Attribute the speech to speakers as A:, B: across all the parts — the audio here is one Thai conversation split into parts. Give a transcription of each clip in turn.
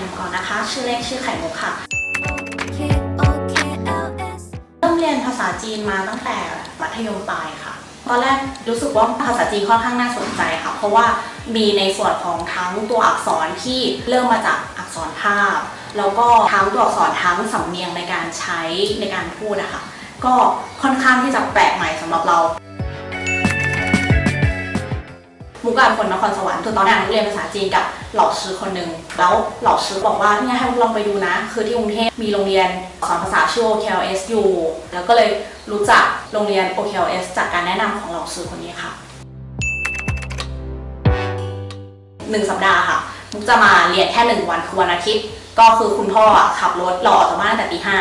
A: นิมก่อนนะคะ ชื่อเล่นชื่อไข่มุกค่ะ
B: K O K L S
A: เริ่มเรียนภาษาจีนมาตั้งแต่มัธยมปลายค่ะ ตอนแรกรู้สึกว่าภาษาจีนค่อนข้างน่าสนใจค่ะ เพราะว่ามีในส่วนของทั้งตัวอักษรที่เริ่มมาจากอักษรภาพ แล้วก็ทั้งตัวอักษรทั้งสำเนียงในการใช้ในการพูดนะคะก็ค่อนข้างที่จะแปลกใหม่สำหรับเรามุกเป็นคนนครสวรรค์คือตอนนั้นมุกเรียนภาษาจีนกับเหล่าซื้อคนหนึ่งแล้วหล่าซื้อบอกว่าเนี่ยให้ลองไปดูนะ คือที่กรุงเทพมีโรงเรียนสอนภาษาชื่อ OKLS อยู่แล้วก็เลยรู้จักโรงเรียน OKLS จากการแนะนำของหล่าซื้อคนนี้ค่ะหนึ่งสัปดาห์ค่ะมุกจะมาเรียนแค่หนึ่งวันคือวันอาทิตย์ ก็คือคุณพ่อขับรถเราออกจากบ้านตั้งแต่ตีห้า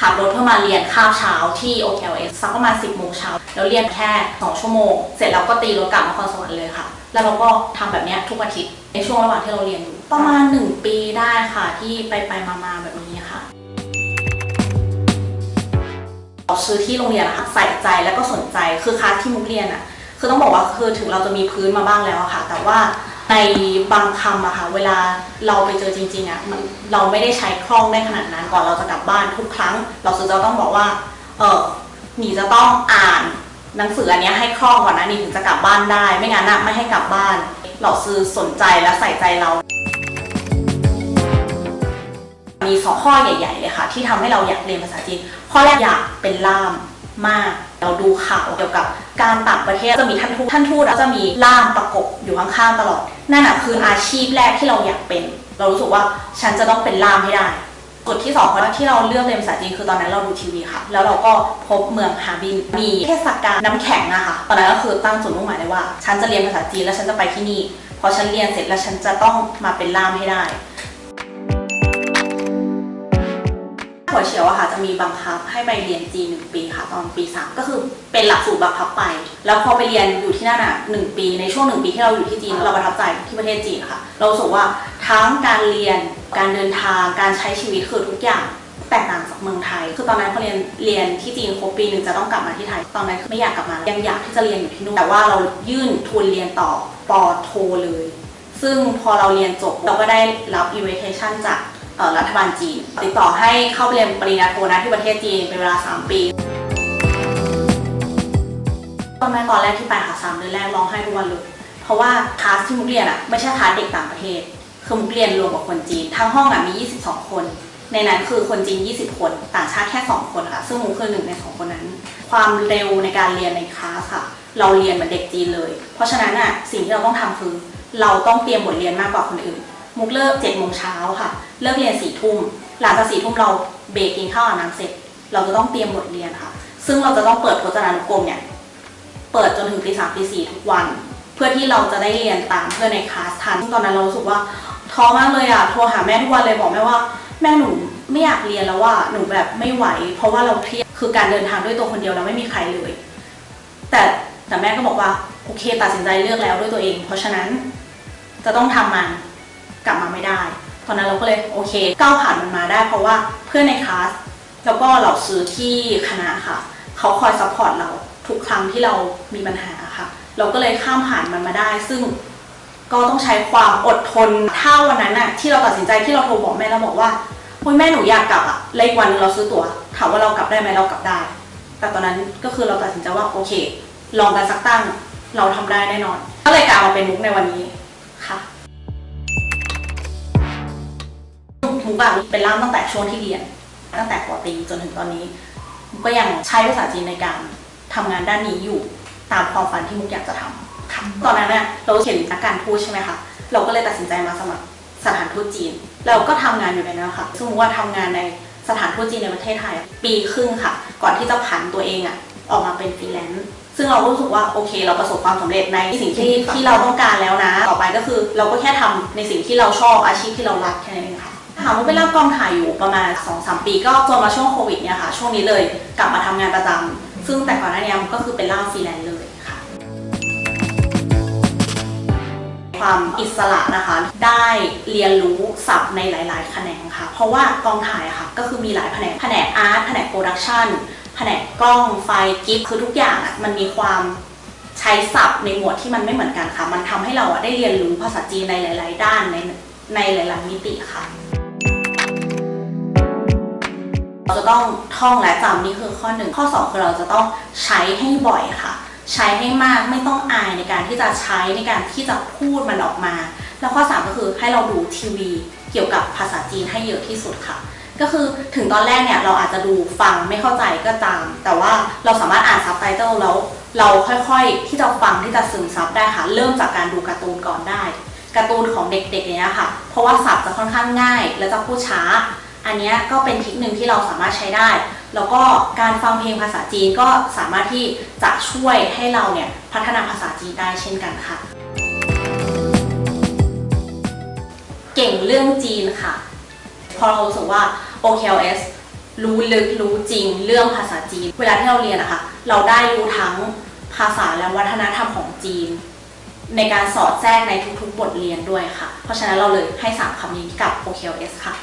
A: ขับรถเพื่อมาเรียนข้าวเช้าที่ OKLS สักประมาณ 10โมงเช้าแล้วเรียนแค่ 2 ชั่วโมง เสร็จแล้วก็ตีรถกลับนครสวรรค์เลยค่ะ แล้วเราก็ทำแบบนี้ทุกอาทิตย์ในช่วงระหว่างที่เราเรียนอยู่ประมาณ 1 ปีได้ค่ะ ที่ไปไปมามาๆแบบนี้ค่ะซื้อที่โรงเรียนนะคะใส่ใจแล้วก็สนใจคือคลาสที่มุกเรียนอะคือต้องบอกว่าคือถึงเราจะมีพื้นมาบ้างแล้วค่ะ แต่ว่า ในบางคำอะค่ะเวลาเราไปเจอจริงๆอะมันเราไม่ได้ใช้คล่องได้ขนาดนั้นก่อนเราจะกลับบ้านทุกครั้ง เราซื้อจะต้องบอกว่า เออหนีจะต้องอ่านหนังสืออันนี้ให้คล่องก่อนนะนี่ถึงจะกลับบ้านได้ ไม่งั้นอะไม่ให้กลับบ้าน เราซื้อสนใจและใส่ใจเรา มีสองข้อใหญ่ๆเลยค่ะ ที่ทำให้เราอยากเรียนภาษาจีนข้อแรกอยากเป็นล่ามมาก เราดูข่าวเกี่ยวกับการต่างประเทศจะมีท่านทูตท่านทูตแล้วจะมีล่ามประกบอยู่ข้างๆตลอด นั่นอะคืออาชีพแรกที่เราอยากเป็น เรารู้สึกว่าฉันจะต้องเป็นล่ามให้ได้จุดที่สองเพราะที่เราเลือกเรียนภาษาจีนคือตอนนั้นเราดูทีวีค่ะ แล้วเราก็พบเมืองฮาร์บิน มีเทศกาลน้ำแข็งอะค่ะ ตอนนั้นก็คือตั้งจุดมุ่งหมายเลยว่า ฉันจะเรียนภาษาจีนแล้วฉันจะไปที่นี่ พอฉันเรียนเสร็จแล้วฉันจะต้องมาเป็นล่ามให้ได้ หัวเฉียวอะค่ะจะมีบังคับให้ไปเรียนจีนหนึ่งปีค่ะ ตอนปีสามก็คือเป็นหลักสูตรบังคับไป แล้วพอไปเรียนอยู่ที่นั่นอะหนึ่งปีในช่วงหนึ่งปีที่เราอยู่ที่จีนเราประทับใจที่ประเทศจีนค่ะเรารู้สึกว่าทั้งการเรียนการเดินทางการใช้ชีวิตคือทุกอย่างแตกต่างจากเมืองไทย คือตอนนั้นพอเรียนเรียนที่จีนครบปีหนึ่งจะต้องกลับมาที่ไทย ตอนนั้นคือไม่อยากกลับมา ยังอยากที่จะเรียนอยู่ที่นู่น แต่ว่าเรายื่นทุนเรียนต่อปอโทเลย ซึ่งพอเราเรียนจบเราก็ได้รับ invitation จาก รัฐบาลจีน ติดต่อให้เข้าไปเรียนปริญญาโทนะที่ประเทศจีนเป็นเวลา 3 ปีตอนแรกตอนแรกที่ไปค่ะสามเดือนแรกร้องไห้ทุกวันเลย เพราะว่าคลาสที่มุกเรียนอะไม่ใช่คลาสเด็กต่างประเทศ คือมุกเรียนรวมกับคนจีน ทั้งห้องอะมี 22 คน ในนั้นคือคนจีน 20 คน ต่างชาติแค่ 2 คนค่ะ ซึ่งมุกคือหนึ่งในสองคนนั้น ความเร็วในการเรียนในคลาสค่ะ เราเรียนเหมือนเด็กจีนเลย เพราะฉะนั้นอะสิ่งที่เราต้องทำคือ เราต้องเตรียมบทเรียนมากกว่าคนอื่น มุกเลิกเจ็ดโมงเช้าค่ะ เลิกเรียนสี่ทุ่ม หลังจากสี่ทุ่มเราเบรกกินข้าวอาบน้ำเสร็จ เราจะต้องเตรียมบทเรียนค่ะ ซึ่งเราจะต้องเปิดพจนานุกรมเนี่ย เปิดจนถึงตีสามตีสี่ทุกวัน เพื่อที่เราจะได้เรียนตามเพื่อนในคลาสทันซึ่งตอนนั้นเรารู้สึกว่าท้อมากเลยอะ โทรหาแม่ทุกวันเลยบอกแม่ว่า แม่หนูไม่อยากเรียนแล้วว่าหนูแบบไม่ไหว เพราะว่าเราเครียด คือการเดินทางด้วยตัวคนเดียวแล้วไม่มีใครเลย แต่แต่แม่ก็บอกว่าโอเคตัดสินใจเลือกแล้วด้วยตัวเอง เพราะฉะนั้นจะต้องทำมัน กลับมาไม่ได้ ตอนนั้นเราก็เลยโอเคก้าวผ่านมันมาได้ เพราะว่าเพื่อนในคลาสแล้วก็เหล่าซื้อที่คณะค่ะ เขาคอยซัพพอร์ตเราทุกครั้งที่เรามีปัญหาค่ะ เราก็เลยข้ามผ่านมันมาได้ ซึ่งก็ต้องใช้ความอดทนถ้าวันนั้นน่ะที่เราตัดสินใจที่เราโทรบอกแม่แล้วบอกว่าคุณแม่หนูอยากกลับอะแล้วอีกวันเราซื้อตั๋วถามว่าเรากลับได้ไหมเรากลับได้ แต่ตอนนั้นก็คือเราตัดสินใจว่าโอเค ลองกันสักตั้งเราทำได้แน่นอน ก็เลยกลายมาเป็นมุกในวันนี้ค่ะ มุกอะเป็นล่ามตั้งแต่ช่วงที่เรียน ตั้งแต่ปอตรีจนถึงตอนนี้มุกก็ยังใช้ภาษาจีนในการทำงานด้านนี้อยู่ตามความฝันที่มุกอยากจะทำค่ะตอนนั้นน่ะเราเขียนนักการทูตใช่ไหมคะเราก็เลยตัดสินใจมาสมัครสถานทูตจีน เราก็ทำงานอยู่ในนั้นค่ะซึ่งมุกว่าทำงานในสถานทูตจีนในประเทศไทย ปีครึ่งค่ะ ก่อนที่จะผันตัวเองอะออกมาเป็นฟรีแลนซ์ซึ่งเราก็รู้สึกว่าโอเค เราประสบความสำเร็จในสิ่งที่ที่เราต้องการแล้วนะ ต่อไปก็คือเราก็แค่ทำในสิ่งที่เราชอบอาชีพที่เรารักแค่นั้นเองค่ะ ถามว่าไปรับกองถ่ายอยู่ประมาณ2อสปีก็จนมาช่วงโควิดเนี่ยค่ะช่วงนี้เลยกลับมาทำงานประจำซึ่งแต่ก่อนหน้านี้มันก็คือเป็นล่ามฟรีแลนซ์เลยค่ะ ความอิสระนะคะ ได้เรียนรู้ศัพท์ในหลาย ๆ แขนงค่ะ เพราะว่ากองถ่ายค่ะก็คือมีหลายแผนกแผนกอาร์ตแผนกโปรดักชันแผนกกล้องไฟกิฟคือทุกอย่างอะมันมีความใช้ศัพท์ในหมวดที่มันไม่เหมือนกันค่ะ มันทำให้เราอะได้เรียนรู้ภาษาจีนในหลาย ๆ ด้านในในหลาย ๆ มิติค่ะ จะต้องท่องและจำนี่คือข้อหนึ่งข้อสองคือเราจะต้องใช้ให้บ่อยค่ะ ใช้ให้มากไม่ต้องอายในการที่จะใช้ในการที่จะพูดมันออกมา แล้วข้อสามก็คือให้เราดูทีวีเกี่ยวกับภาษาจีนให้เยอะที่สุดค่ะ ก็คือถึงตอนแรกเนี่ยเราอาจจะดูฟังไม่เข้าใจก็ตาม แต่ว่าเราสามารถอ่านซับไตเติลแล้วเราค่อยๆ ที่จะฟังที่จะซึมซับได้ค่ะ เริ่มจากการดูการ์ตูนก่อนได้การ์ตูนของเด็กๆเนี่ยค่ะ เพราะว่าศัพท์จะค่อนข้างง่าย และจะพูดช้า อันนี้ก็เป็นทริคหนึ่งที่เราสามารถใช้ได้ แล้วก็การฟังเพลงภาษาจีนก็สามารถที่จะช่วยให้เราเนี่ยพัฒนาภาษาจีนได้เช่นกันค่ะ เก่งเรื่องจีนค่ะ พอเรารู้สึกว่า OKLS รู้ลึกรู้จริงเรื่องภาษาจีน เวลาที่เราเรียนอะค่ะเราได้รู้ทั้งภาษาและวัฒนธรรมของจีน ในการสอดแทรกในทุกๆ บทเรียนด้วยค่ะ เพราะฉะนั้นเราเลยให้ 3คำนี้กับ OKLS ค่ะ